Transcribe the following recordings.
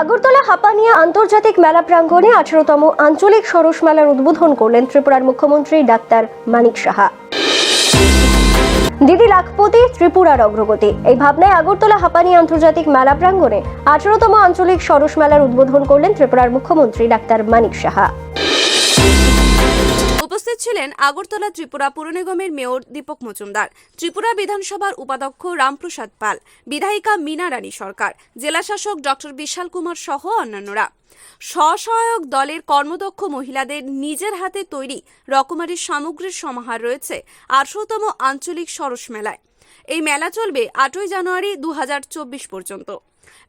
আগরতলা হাপানিয়া আন্তর্জাতিক মেলা প্রাঙ্গণে আঠারোতম আঞ্চলিক সরস মেলার উদ্বোধন করলেন ত্রিপুরার মুখ্যমন্ত্রী ডাক্তার মানিক সাহা। দিদি লাখপতি, ত্রিপুরার অগ্রগতি। এই ভাবনায় আগরতলা হাপানি আন্তর্জাতিক মেলা প্রাঙ্গণে আঠারোতম আঞ্চলিক সরস মেলার উদ্বোধন করলেন ত্রিপুরার মুখ্যমন্ত্রী ডাক্তার মানিক সাহা। উপস্থিত ছিলেন আগরতলা ত্রিপুরা পুর নিগমের মেয়র দীপক মজুমদার, ত্রিপুরা বিধানসভার উপাধ্যক্ষ রামপ্রসাদ পাল, বিধায়িকা মীনা রানী সরকার জেলাশাসক ডক্টর বিশাল কুমার সহ অন্যান্যরা। স্বসহায়ক দলের কর্মদক্ষ মহিলাদের নিজের হাতে তৈরি রকমারি সামগ্রীর সমাহার রয়েছে আঠারোতম আঞ্চলিক সরস মেলায়। এই মেলা চলবে আটই জানুয়ারি দু হাজার চব্বিশ পর্যন্ত।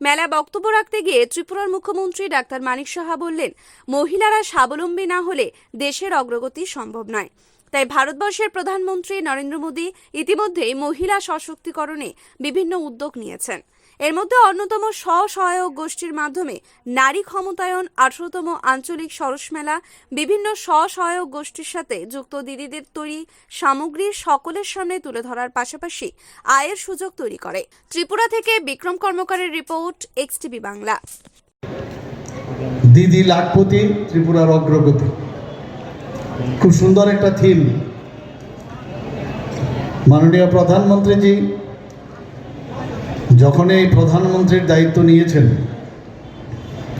মেলায় বক্তব্য রাখতে গিয়ে ত্রিপুরার মুখ্যমন্ত্রী ডাক্তার মানিক সাহা বললেন, মহিলারা স্বাবলম্বী না হলে দেশের অগ্রগতি সম্ভব নয়। তাই ভারতবর্ষের প্রধানমন্ত্রী নরেন্দ্র মোদী ইতিমধ্যেই মহিলা সশক্তিকরণে বিভিন্ন উদ্যোগ নিয়েছেন। এর মধ্যে অন্যতম স্বসহায়ক গোষ্ঠীর মাধ্যমে নারী ক্ষমতায়ন, আঠারোতম আঞ্চলিক সরস মেলা, বিভিন্ন স্বসহায়ক গোষ্ঠীর সাথে যুক্ত দিদিদের তৈরি সামগ্রী সকলের সামনে তুলে ধরার পাশাপাশি আয়ের সুযোগ তৈরি করে। ত্রিপুরা থেকে বিক্রম কর্মকারের রিপোর্ট এক্সটিভি বাংলা। দিদি লাখপতি, ত্রিপুরার অগ্রগতি। খুব সুন্দর একটা থিম। মাননীয় প্রধানমন্ত্রীজি যখন এই প্রধানমন্ত্রীর দায়িত্ব নিয়েছেন,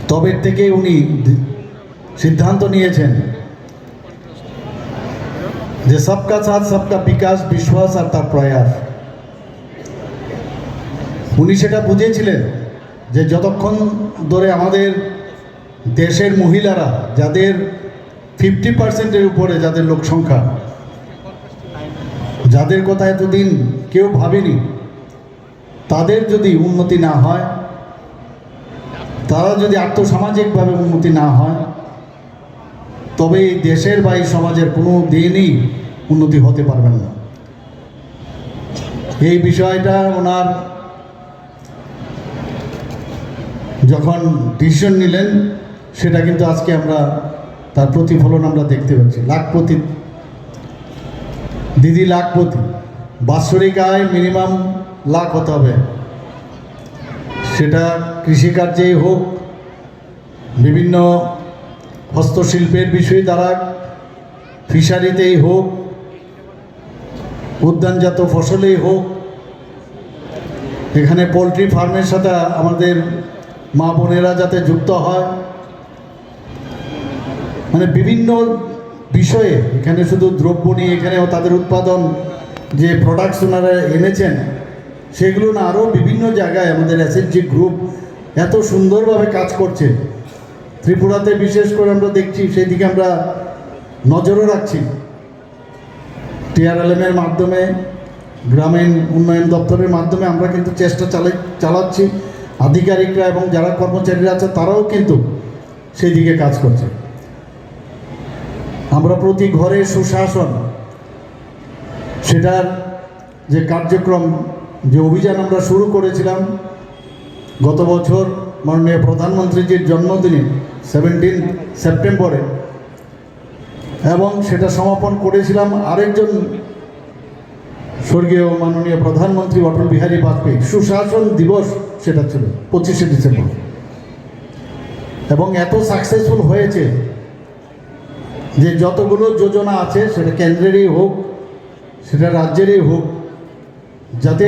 তবে থেকে উনি সিদ্ধান্ত নিয়েছেন যে সবকা সাথ, সবকা বিকাশ, বিশ্বাস আর তার প্রয়াস। উনি সেটা বুঝেছিলেন যে যতক্ষণ ধরে আমাদের দেশের মহিলারা, যাদের ফিফটি পার্সেন্টের উপরে যাদের লোক সংখ্যা, যাদের কথা এতদিন কেউ ভাবেনি তাদের যদি উন্নতি না হয়, তারা যদি আর্থসামাজিকভাবে উন্নতি না হয়, তবে এই দেশের বা এই সমাজের কোনো দিনই উন্নতি হতে পারবেন না। এই বিষয়টা ওনার যখন ডিসিশন নিলেন, সেটা কিন্তু আজকে আমরা তার প্রতিফলন আমরা দেখতে পাচ্ছি। লাখপতি। দিদি লাখপতি। বাৎসরিক আয় মিনিমাম লাখ হতে হবে। সেটা কৃষিকার্যেই হোক, বিভিন্ন হস্তশিল্পের বিষয়ে দ্বারা ফিশারিতেই হোক, উদ্যানজাত ফসলেই হোক, এখানে পোলট্রি ফার্মের সাথে আমাদের মা বোনেরা যাতে যুক্ত হয়। মানে বিভিন্ন বিষয়ে, এখানে শুধু দ্রব্য নিয়ে এখানেও তাদের উৎপাদন যে প্রোডাক্টস ওনারা এনেছেন সেগুলো না আরও বিভিন্ন জায়গায় আমাদের এসএসজি গ্রুপ এত সুন্দরভাবে কাজ করছে। ত্রিপুরাতে বিশেষ করে আমরা দেখছি সেই দিকে আমরা নজরও রাখছি। টিআরএলএমের মাধ্যমে, গ্রামীণ উন্নয়ন দপ্তরের মাধ্যমে আমরা কিন্তু চেষ্টা চালাই, চালাচ্ছি। আধিকারিকরা এবং যারা কর্মচারীরা আছে, তারাও কিন্তু সেই দিকে কাজ করছে। আমরা প্রতি ঘরে সুশাসন, সেটার যে কার্যক্রম যে অভিযান আমরা শুরু করেছিলাম গত বছর মাননীয় প্রধানমন্ত্রীজির জন্মদিনে সেভেন্টিন সেপ্টেম্বরে এবং সেটা সমাপন করেছিলাম আরেকজন স্বর্গীয় মাননীয় প্রধানমন্ত্রী অটল বিহারী বাজপেয়ী। সুশাসন দিবস সেটা ছিল, পঁচিশে ডিসেম্বর। এবং এত সাকসেসফুল হয়েছে যে যতগুলো যোজনা আছে, সেটা কেন্দ্রেরই হোক, সেটা রাজ্যেরই হোক যাতে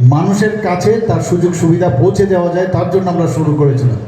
মানুষের কাছে তার সুযোগ সুবিধা পৌঁছে দেওয়া যায় তার জন্য আমরা শুরু করেছিলাম।